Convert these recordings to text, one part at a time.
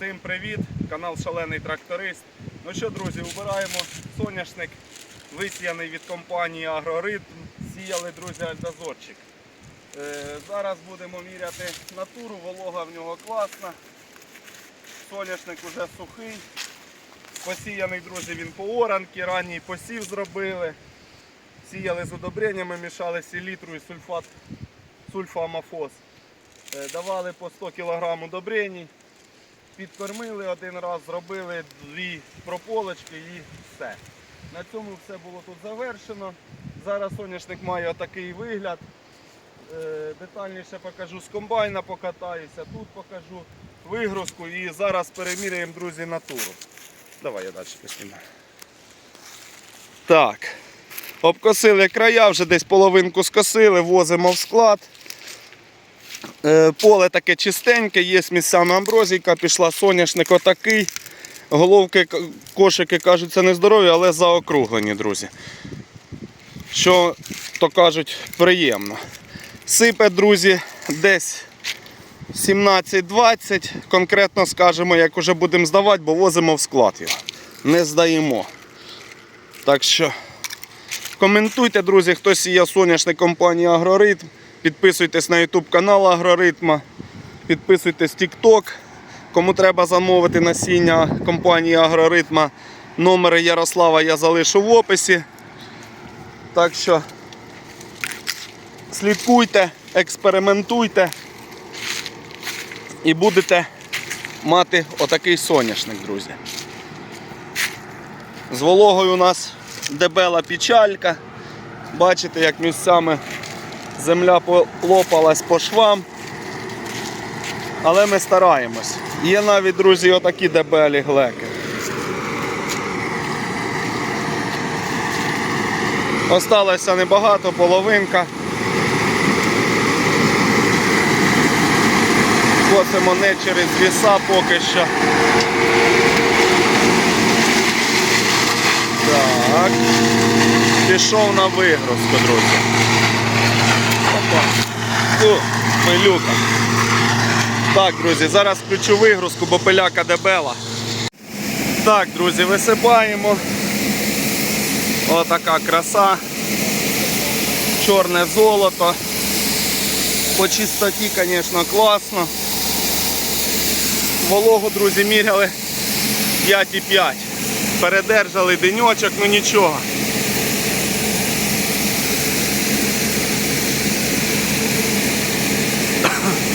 Всім привіт! Канал Шалений Тракторист. Ну що, друзі, убираємо соняшник, висіяний від компанії Агроритм. Сіяли, друзі, альдозорчик. Е, зараз будемо міряти натуру, волога в нього класна. Соняшник уже сухий. Посіяний, друзі, він по оранки, ранній посів зробили. Сіяли з удобреннями, мішали селітру і сульфат, сульфамофос. Е, Давали по 100 кг удобрень, підкормили один раз, зробили дві прополочки і все. На цьому все було тут завершено. Зараз соняшник має отакий вигляд. Е, Детальніше покажу з комбайна, покатаюся, тут покажу вигрузку і зараз переміряємо, друзі, натуру. Давай я далі поснімаю. Так. Обкосили края, вже десь половинку скосили, возимо в склад. Е, Поле таке чистеньке, є місцями амброзійка, пішла соняшник отакий. Головки, кошики кажуться нездорові, але заокруглені, друзі. Що, то кажуть, приємно. Сипе, друзі, десь 17-20. Конкретно скажемо, як вже будемо здавати, бо возимо в склад його. Не здаємо. Так що коментуйте, друзі, хто сіє соняшник компанії Агроритм. Підписуйтесь на YouTube канал Агроритма. Підписуйтесь TikTok. Кому треба замовити насіння компанії Агроритма, номери Ярослава я залишу в описі. Так що слідкуйте, експериментуйте і будете мати отакий соняшник, друзі. З вологою у нас дебела печалька. Бачите, як місцями земля полопалась по швам. Але ми стараємось. Є навіть, друзі, отакі дебелі глеки. Осталося небагато, половинка. Косимо не через ліса поки що. Так. Пішов на вигрузку, друзі. Опа. О, пилюка. Так, друзі, зараз включу вигрузку, бо пиляка дебела. Так, друзі, висипаємо. Отака краса. Чорне золото. По чистоті, звісно, класно. Вологу, друзі, міряли 5,5. Передержали деньочок, ну нічого.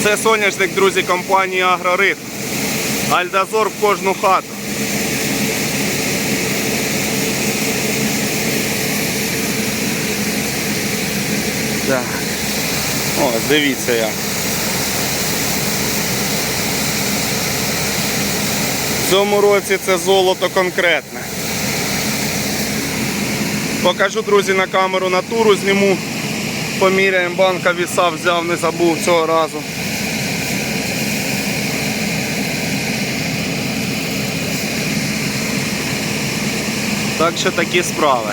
Це соняшник, друзі, компанії Агрорит. Альдазор в кожну хату. Так. Ось, дивіться як. В цьому році це золото конкретне. Покажу, друзі, на камеру натуру зніму. Поміряємо банка віса взяв, не забув цього разу. Так що такі справи.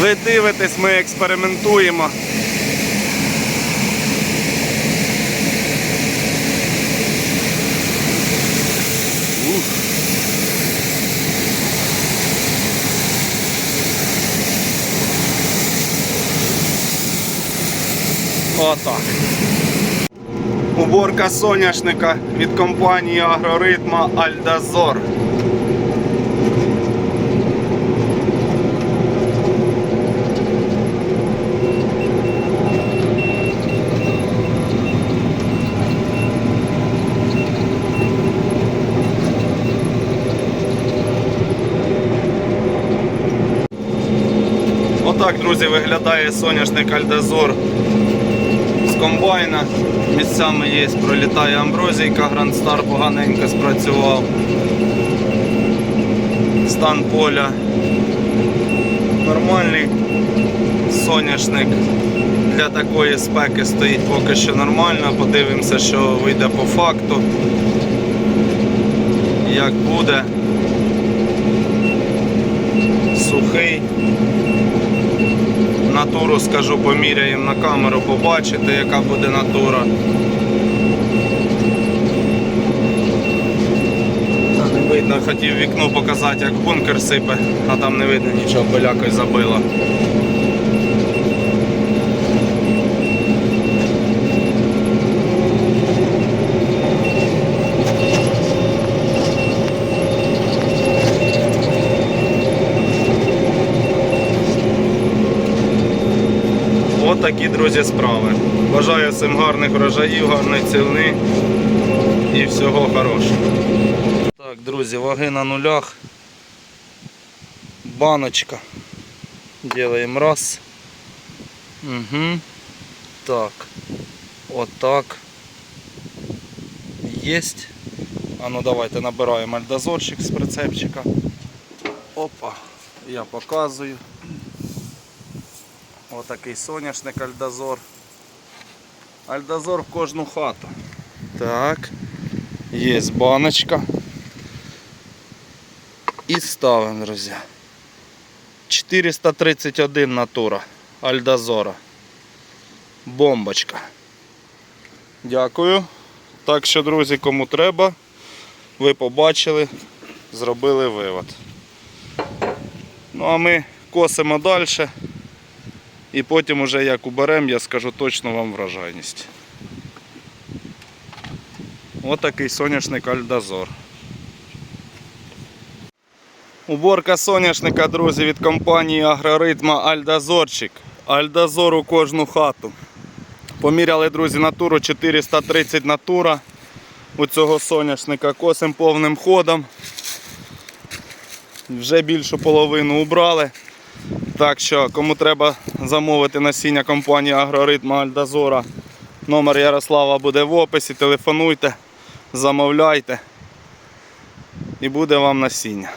Ви дивитесь, ми експериментуємо. Отак. Уборка соняшника від компанії Агроритма Альдазор. Отак, друзі, виглядає соняшник Альдазор з комбайна. Місцями є, пролітає амброзійка, Грандстар поганенько спрацював. Стан поля нормальний. Соняшник для такої спеки стоїть поки що нормально. Подивимося, що вийде по факту. Як буде. Сухий натуру скажу, поміряємо на камеру, побачите, яка буде натура. Та не видно, хотів вікно показати, як бункер сипе, а там не видно нічого, полякою забило. Такі, друзі, справи. Бажаю всім гарних врожаїв, гарної ціни і всього хорошого. Так, друзі, ваги на нулях. Баночка. Делаем раз. Угу. Так. Вот так. Есть. А ну давайте набираємо альдозорчик з прицепчика. Опа. Я показую. Отакий соняшник альдозор. Альдозор в кожну хату. Так. Є баночка. І ставимо, друзі. 431 натура Альдозора. Бомбочка. Дякую. Так що, друзі, кому треба, ви побачили, зробили вивод. Ну а ми косимо далі. І потім уже як уберемо, я скажу точно вам врожайність. Отакий соняшник Альдозор. Уборка соняшника, друзі, від компанії Агроритма Альдозорчик. Альдозор у кожну хату. Поміряли, друзі, натуру 430 натура у цього соняшника. Косим повним ходом. Вже більшу половину убрали. Так що, кому треба замовити насіння компанії Агроритма Альдазора, номер Ярослава буде в описі, телефонуйте, замовляйте і буде вам насіння.